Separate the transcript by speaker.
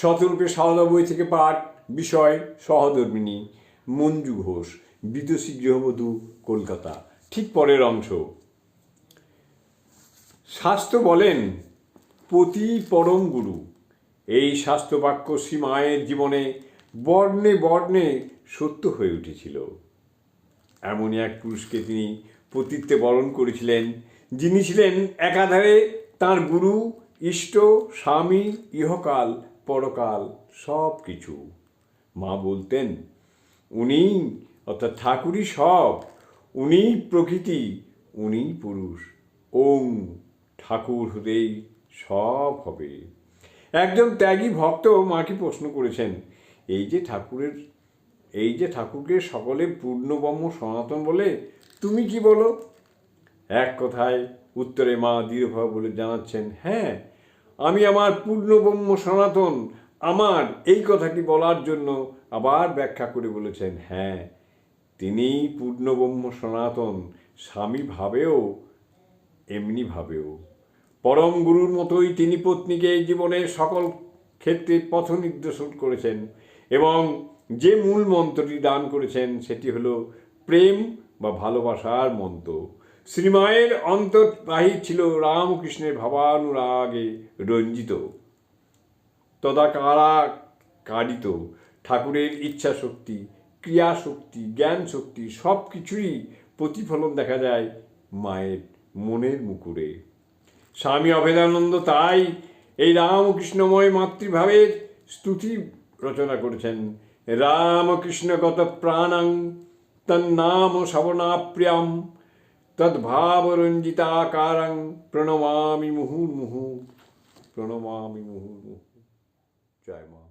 Speaker 1: শতরূপে সারদা বই থেকে পাঠ বিষয় সহধর্মিনী মঞ্জু ঘোষ, বিদুষী গৃহবধূ কলকাতা, ঠিক পরের অংশ। শাস্ত্র বলেন, পতি পরম গুরু। এই শাস্ত্র বাক্য শ্রীমায়ের জীবনে বর্ণে বর্ণে সত্য হয়ে উঠেছিল। এমনই এক পুরুষকে তিনি পতিত্বে বরণ করেছিলেন, যিনি ছিলেন একাধারে তার গুরু, ইষ্ট, স্বামী, ইহকাল পরকাল সব কিছু। মা বলতেন, উনি অর্থাৎ ঠাকুরই সব উনি প্রকৃতি উনি পুরুষ ওং ঠাকুর হতেই সব হবে। একজন ত্যাগী ভক্ত মাকে প্রশ্ন করেছেন, এই যে ঠাকুরের, এই যে ঠাকুরকে সকলে পূর্ণব্রহ্ম সনাতন বলে, তুমি কি বলো? এক কথায় উত্তরে মা দৃঢ়ভাবে বলে জানাচ্ছেন হ্যাঁ আমি আমার পূর্ণব্রহ্ম সনাতন, আমার এই কথাটি বলার জন্য আবার ব্যাখ্যা করে বলেছেন হ্যাঁ তিনি পূর্ণব্রহ্ম সনাতন, স্বামী ভাবেও, এমনি ভাবেও। পরম গুরুর মতোই তিনি পত্নীকে এই জীবনের সকল ক্ষেত্রে পথ নির্দেশন করেছেন এবং যে মূল মন্ত্রটি দান করেছেন সেটি হলো প্রেম বা ভালোবাসার মন্ত্র। শ্রীমায়ের অন্তর্বাহী ছিল রামকৃষ্ণের ভাবানুরাগে রঞ্জিত তদাকারা কারিত ঠাকুরের ইচ্ছা শক্তি ক্রিয়া শক্তি জ্ঞান শক্তি সব কিছুরই প্রতিফলন দেখা যায় মায়ের মনের মুকুরে। স্বামী অভেদানন্দ তাই এই রামকৃষ্ণময় মাতৃভাবের স্তুতি রচনা করেছেন। রামকৃষ্ণগত প্রাণাং তন্নাম শ্রবণাপ্রিয়াম তদ্ভাবরঞ্জিতাকারং প্রণমামি মুহুর্মুহু প্রণমামি মুহুর্মুহু জয় মা